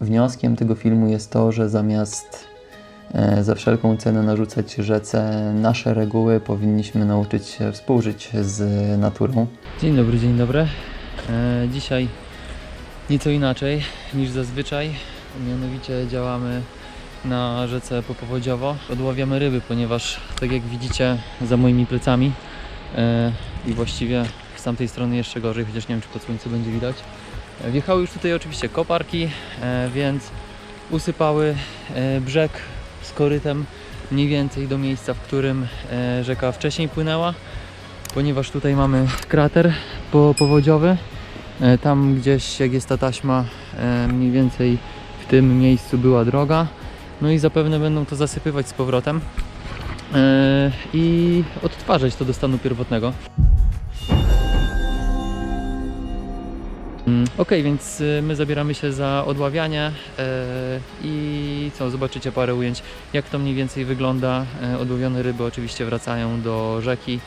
Wnioskiem tego filmu jest to, że zamiast e, za wszelką cenę narzucać rzece nasze reguły, powinniśmy nauczyć się współżyć z naturą. Dzień dobry, dzień dobry. E, dzisiaj nieco inaczej niż zazwyczaj. Mianowicie działamy na rzece Popowodziowo. Odławiamy ryby, ponieważ tak jak widzicie za moimi plecami e, i właściwie z tamtej strony jeszcze gorzej, chociaż nie wiem czy pod słońce będzie widać. Wjechały już tutaj oczywiście koparki, e, więc usypały e, brzeg z korytem mniej więcej do miejsca, w którym e, rzeka wcześniej płynęła, ponieważ tutaj mamy krater po- powodziowy. Tam gdzieś, jak jest ta taśma, mniej więcej w tym miejscu była droga. No i zapewne będą to zasypywać z powrotem i odtwarzać to do stanu pierwotnego. Ok, więc y, my zabieramy się za odławianie e, i co, zobaczycie parę ujęć, jak to mniej więcej wygląda. E, Odłowione ryby oczywiście wracają do rzeki.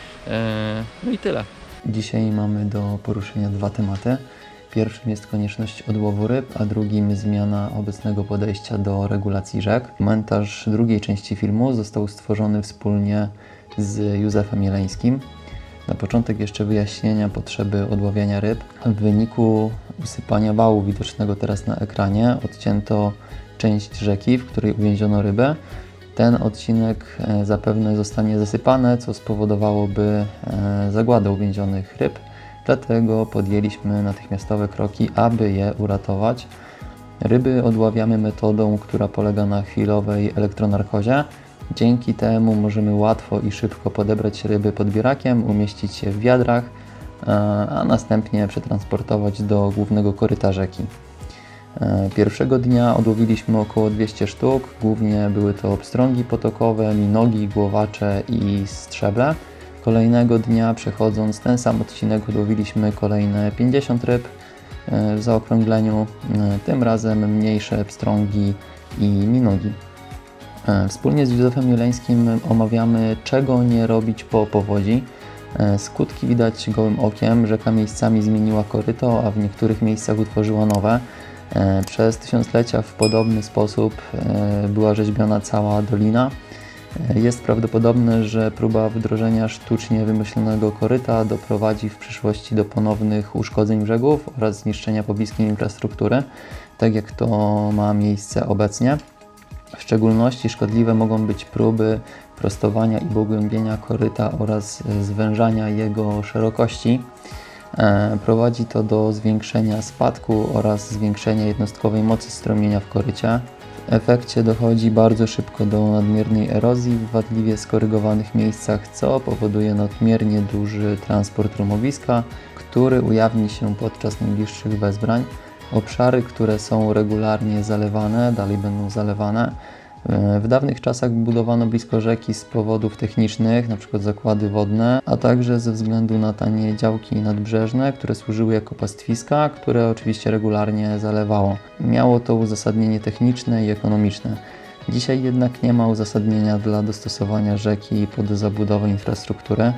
No i tyle. Dzisiaj mamy do poruszenia dwa tematy. Pierwszym jest konieczność odłowu ryb, a drugim zmiana obecnego podejścia do regulacji rzek. Komentarz drugiej części filmu został stworzony wspólnie z Józefem Jeleńskim. Na początek jeszcze wyjaśnienia potrzeby odławiania ryb. W wyniku usypania wału widocznego teraz na ekranie odcięto część rzeki, w której uwięziono rybę. Ten odcinek e, zapewne zostanie zasypany, co spowodowałoby e, zagładę uwięzionych ryb. Dlatego podjęliśmy natychmiastowe kroki, aby je uratować. Ryby odławiamy metodą, która polega na chwilowej elektronarkozie. Dzięki temu możemy łatwo i szybko podebrać ryby podbierakiem, umieścić je w wiadrach, e, a następnie przetransportować do głównego koryta rzeki. E, Pierwszego dnia odłowiliśmy około 200 sztuk, głównie były to pstrągi potokowe, minogi, głowacze i strzeble. Kolejnego dnia przechodząc ten sam odcinek odłowiliśmy kolejne 50 ryb e, w zaokrągleniu, tym razem mniejsze pstrągi i minogi. E, Wspólnie z Józefem Jeleńskim omawiamy, czego nie robić po powodzi. E, Skutki widać gołym okiem. Rzeka miejscami zmieniła koryto, a w niektórych miejscach utworzyła nowe. E, Przez tysiąclecia w podobny sposób była rzeźbiona cała dolina. Jest prawdopodobne, że próba wdrożenia sztucznie wymyślonego koryta doprowadzi w przyszłości do ponownych uszkodzeń brzegów oraz zniszczenia pobliskiej infrastruktury, tak jak to ma miejsce obecnie. W szczególności szkodliwe mogą być próby prostowania i pogłębienia koryta oraz e, zwężania jego szerokości. E, Prowadzi to do zwiększenia spadku oraz zwiększenia jednostkowej mocy strumienia w korycie. W efekcie dochodzi bardzo szybko do nadmiernej erozji w wadliwie skorygowanych miejscach, co powoduje nadmiernie duży transport rumowiska, który ujawni się podczas najbliższych wezbrań. Obszary, które są regularnie zalewane, dalej będą zalewane. E, W dawnych czasach budowano blisko rzeki z powodów technicznych, np. zakłady wodne, a także ze względu na tanie działki nadbrzeżne, które służyły jako pastwiska, które oczywiście regularnie zalewało. Miało to uzasadnienie techniczne i ekonomiczne. Dzisiaj jednak nie ma uzasadnienia dla dostosowania rzeki pod zabudowę infrastruktury.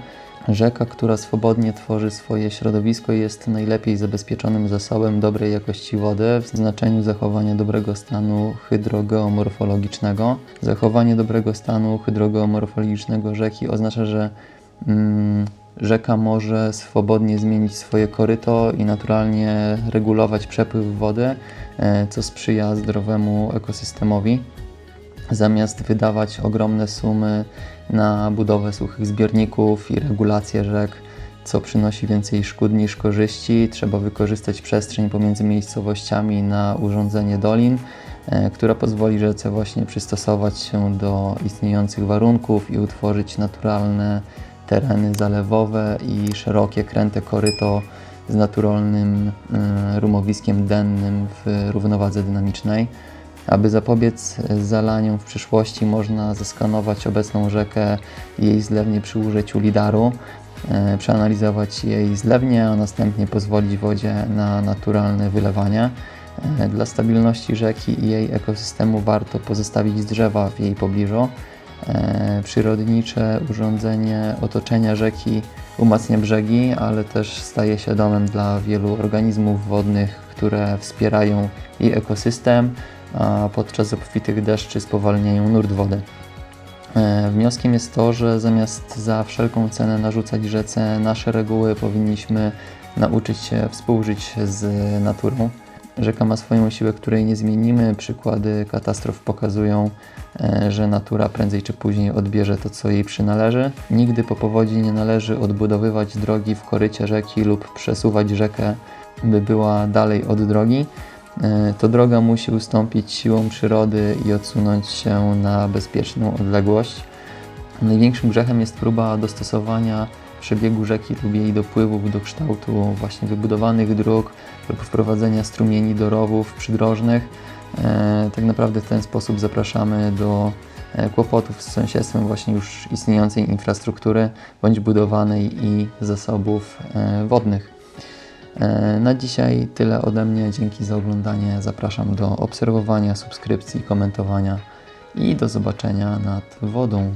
Rzeka, która swobodnie tworzy swoje środowisko, jest najlepiej zabezpieczonym zasobem dobrej jakości wody w znaczeniu zachowania dobrego stanu hydrogeomorfologicznego. Zachowanie dobrego stanu hydrogeomorfologicznego rzeki oznacza, że mm, rzeka może swobodnie zmienić swoje koryto i naturalnie regulować przepływ wody, e, co sprzyja zdrowemu ekosystemowi zamiast wydawać ogromne sumy na budowę suchych zbiorników i regulację rzek, co przynosi więcej szkód niż korzyści, trzeba wykorzystać przestrzeń pomiędzy miejscowościami na urządzenie dolin, e, która pozwoli rzece właśnie przystosować się do istniejących warunków i utworzyć naturalne tereny zalewowe i szerokie kręte koryto z naturalnym e, rumowiskiem dennym w równowadze dynamicznej. Aby zapobiec zalaniom w przyszłości, można zeskanować obecną rzekę i jej zlewnie przy użyciu lidaru, e, przeanalizować jej zlewnie, a następnie pozwolić wodzie na naturalne wylewanie. E, Dla stabilności rzeki i jej ekosystemu warto pozostawić drzewa w jej pobliżu. e, przyrodnicze urządzenie otoczenia rzeki umacnia brzegi, ale też staje się domem dla wielu organizmów wodnych, które wspierają jej ekosystem, a podczas obfitych deszczy spowalniają nurt wody. E, Wnioskiem jest to, że zamiast za wszelką cenę narzucać rzece nasze reguły, powinniśmy nauczyć się współżyć z naturą. Rzeka ma swoją siłę, której nie zmienimy. Przykłady katastrof pokazują, e, że natura prędzej czy później odbierze to, co jej przynależy. Nigdy po powodzi nie należy odbudowywać drogi w korycie rzeki lub przesuwać rzekę, by była dalej od drogi. E, To droga musi ustąpić siłom przyrody i odsunąć się na bezpieczną odległość. Największym grzechem jest próba dostosowania przebiegu rzeki lub jej dopływów do kształtu właśnie wybudowanych dróg lub wprowadzenia strumieni do rowów przydrożnych. E, Tak naprawdę w ten sposób zapraszamy do e, kłopotów z sąsiedztwem właśnie już istniejącej infrastruktury bądź budowanej i zasobów wodnych. E, Na dzisiaj tyle ode mnie. Dzięki za oglądanie. Zapraszam do obserwowania, subskrypcji, komentowania i do zobaczenia nad wodą.